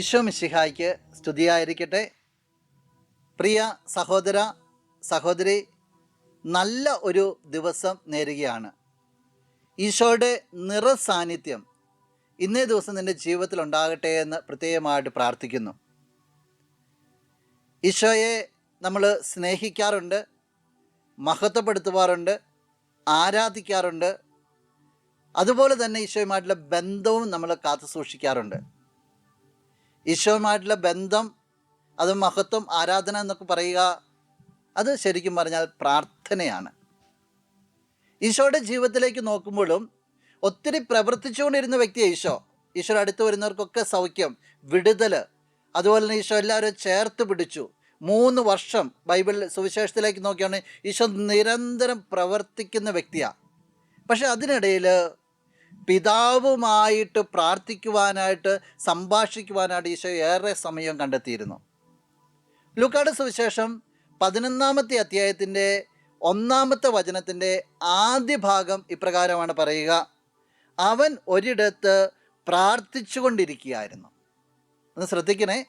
ഈശോ മിശിഹായ്ക്ക് സ്തുതിയായിരിക്കട്ടെ. പ്രിയ സഹോദര സഹോദരി നല്ല ഒരു ദിവസം നേരുകയാണ്. ഈശോയുടെ നിറസാന്നിധ്യം ഇന്നേ ദിവസം നിന്റെ ജീവിതത്തിൽ ഉണ്ടാകട്ടെ എന്ന് പ്രത്യേകമായിട്ട് പ്രാർത്ഥിക്കുന്നു. ഈശോയെ നമ്മൾ സ്നേഹിക്കാറുണ്ട് മഹത്വപ്പെടുത്തുവാറുണ്ട് ആരാധിക്കാറുണ്ട്. അതുപോലെ തന്നെ ഈശോയുമായിട്ടുള്ള ബന്ധവും നമ്മൾ കാത്തു സൂക്ഷിക്കാറുണ്ട് ഈശോയുമായിട്ടുള്ള ബന്ധം അത് മഹത്വം ആരാധന എന്നൊക്കെ പറയുക അത് ശരിക്കും പറഞ്ഞാൽ പ്രാർത്ഥനയാണ്. ഈശോയുടെ ജീവിതത്തിലേക്ക് നോക്കുമ്പോഴും ഒത്തിരി പ്രവർത്തിച്ചുകൊണ്ടിരുന്ന വ്യക്തിയാണ് ഈശോ ഈശോ അടുത്ത് വരുന്നവർക്കൊക്കെ സൗഖ്യം വിടുതൽ അതുപോലെ തന്നെ ഈശോ എല്ലാവരും ചേർത്ത് പിടിച്ചു. മൂന്ന് വർഷം ബൈബിൾ സുവിശേഷത്തിലേക്ക് നോക്കിയാണ് ഈശോ നിരന്തരം പ്രവർത്തിക്കുന്ന വ്യക്തിയാണ്. പക്ഷെ അതിനിടയിൽ പിതാവുമായിട്ട് പ്രാർത്ഥിക്കുവാനായിട്ട് സംഭാഷിക്കുവാനായിട്ട് ഈശോ ഏറെ സമയം കണ്ടെത്തിയിരുന്നു. ലുക്കാട് സുവിശേഷം പതിനൊന്നാമത്തെ അധ്യായത്തിന്റെ ഒന്നാമത്തെ വചനത്തിന്റെ ആദ്യ ഭാഗം ഇപ്രകാരമാണ് പറയുക അവൻ ഒരിടത്ത് പ്രാർത്ഥിച്ചുകൊണ്ടിരിക്കുകയായിരുന്നു. ഒന്ന് ശ്രദ്ധിക്കണേ.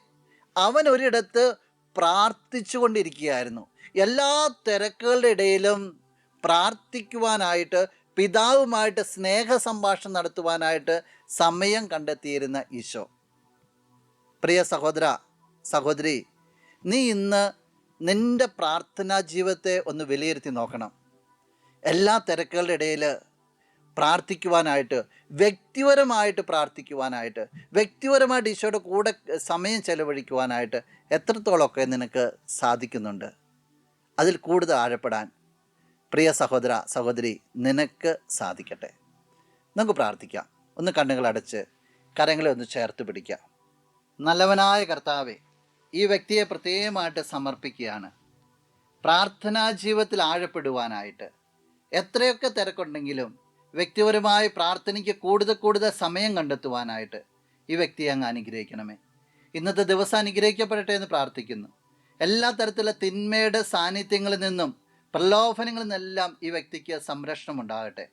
അവൻ ഒരിടത്ത് പ്രാർത്ഥിച്ചുകൊണ്ടിരിക്കുകയായിരുന്നു. എല്ലാ തിരക്കുകളുടെ ഇടയിലും പ്രാർത്ഥിക്കുവാനായിട്ട് പിതാവുമായിട്ട് സ്നേഹ സംഭാഷണം നടത്തുവാനായിട്ട് സമയം കണ്ടെത്തിയിരുന്ന ഈശോ. പ്രിയ സഹോദര സഹോദരി നീ ഇന്ന് നിന്റെ പ്രാർത്ഥനാ ജീവിതത്തെ ഒന്ന് വിലയിരുത്തി നോക്കണം. എല്ലാ തിരക്കുകളുടെ ഇടയിൽ പ്രാർത്ഥിക്കുവാനായിട്ട് വ്യക്തിപരമായിട്ട് പ്രാർത്ഥിക്കുവാനായിട്ട് വ്യക്തിപരമായിട്ട് ഈശോയുടെ കൂടെ സമയം ചെലവഴിക്കുവാനായിട്ട് എത്രത്തോളമൊക്കെ നിനക്ക് സാധിക്കുന്നുണ്ട്? അതിൽ കൂടുതൽ ആഴപ്പെടാൻ പ്രിയ സഹോദര സഹോദരി നിനക്ക് സാധിക്കട്ടെ. നമുക്ക് പ്രാർത്ഥിക്കാം. ഒന്ന് കണ്ണുകൾ അടച്ച് കരങ്ങളെ ഒന്ന് ചേർത്ത് പിടിക്കാം. നല്ലവനായ കർത്താവെ ഈ വ്യക്തിയെ പ്രത്യേകമായിട്ട് സമർപ്പിക്കുകയാണ്. പ്രാർത്ഥനാ ജീവിതത്തിൽ ആഴപ്പെടുവാനായിട്ട്. എത്രയൊക്കെ തിരക്കുണ്ടെങ്കിലും വ്യക്തിപരമായി പ്രാർത്ഥനയ്ക്ക് കൂടുതൽ കൂടുതൽ സമയം കണ്ടെത്തുവാനായിട്ട് ഈ വ്യക്തിയെ അങ്ങ് അനുഗ്രഹിക്കണമേ. ഇന്നത്തെ ദിവസം അനുഗ്രഹിക്കപ്പെടട്ടെ എന്ന് പ്രാർത്ഥിക്കുന്നു. എല്ലാ തരത്തിലുള്ള തിന്മയുടെ സാന്നിധ്യങ്ങളിൽ നിന്നും പ്രലോഭനങ്ങളിൽ നിന്നെല്ലാം ഈ വ്യക്തിക്ക് സംരക്ഷണം ഉണ്ടാകട്ടെ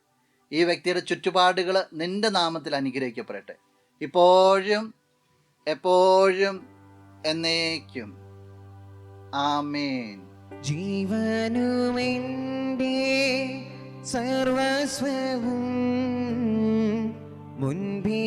ഈ വ്യക്തിയുടെ ചുറ്റുപാടുകൾ നിന്റെ നാമത്തിൽ അനുഗ്രഹിക്കപ്പെടട്ടെ. ഇപ്പോഴും എപ്പോഴും എന്നേക്കും. ആമേൻ. ജീവനുമെന്റെ സർവസ്വവും മുൻപിലണച്ച്